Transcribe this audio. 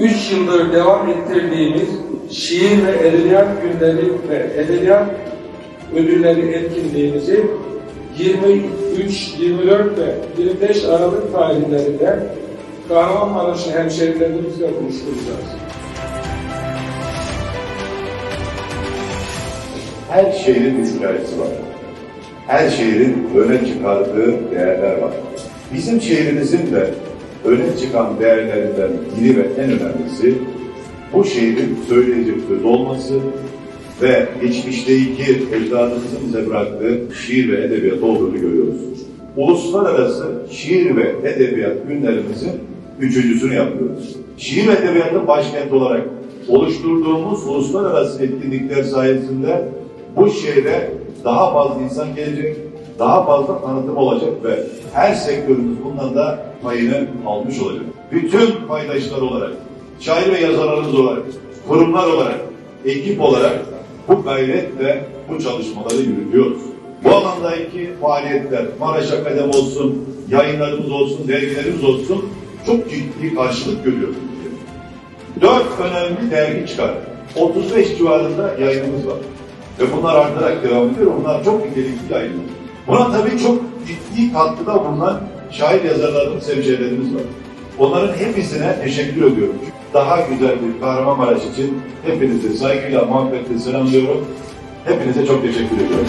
üç yıldır devam ettirdiğimiz şiir ve edebiyat günleri ve edebiyat ödülleri etkinliğimizi 23, 24 ve 25 Aralık tarihlerinde Kahramanmaraşlı hemşehrilerimizle buluşturacağız. Her şehrin hikayesi var. Her şehrin öne çıkardığı değerler var. Bizim şehrimizin de öne çıkan değerlerinden biri ve en önemlisi bu şehrin söyleyecek söz olması ve geçmişteki ecdadımızın bize bıraktığı şiir ve edebiyat olduğunu görüyoruz. Uluslararası şiir ve edebiyat günlerimizin üçüncüsünü yapıyoruz. Şiir ve edebiyatın başkenti olarak oluşturduğumuz uluslararası etkinlikler sayesinde bu şehre daha fazla insan gelecek, daha fazla tanıtım olacak ve her sektörümüz bundan da payını almış olacak. Bütün paydaşlar olarak, şair ve yazarlarımız olarak, kurumlar olarak, ekip olarak bu gayret ve bu çalışmaları yürütüyoruz. Bu alandaki faaliyetler, Maraş Akademi olsun, yayınlarımız olsun, dergilerimiz olsun çok ciddi karşılık görüyor. Dört önemli dergi çıkar. 35 civarında yayınımız var. Ve bunlar artarak devam ediyor. Bunlar çok nitelikli yayınlar. Buna tabii çok ciddi katkıda bulunan şair yazarlarımız, hemşehrilerimiz var. Onların hepsine teşekkür ediyorum. Daha güzel bir Kahramanmaraş için hepinizi saygıyla, muhabbetle selamlıyorum. Hepinize çok teşekkür ediyorum.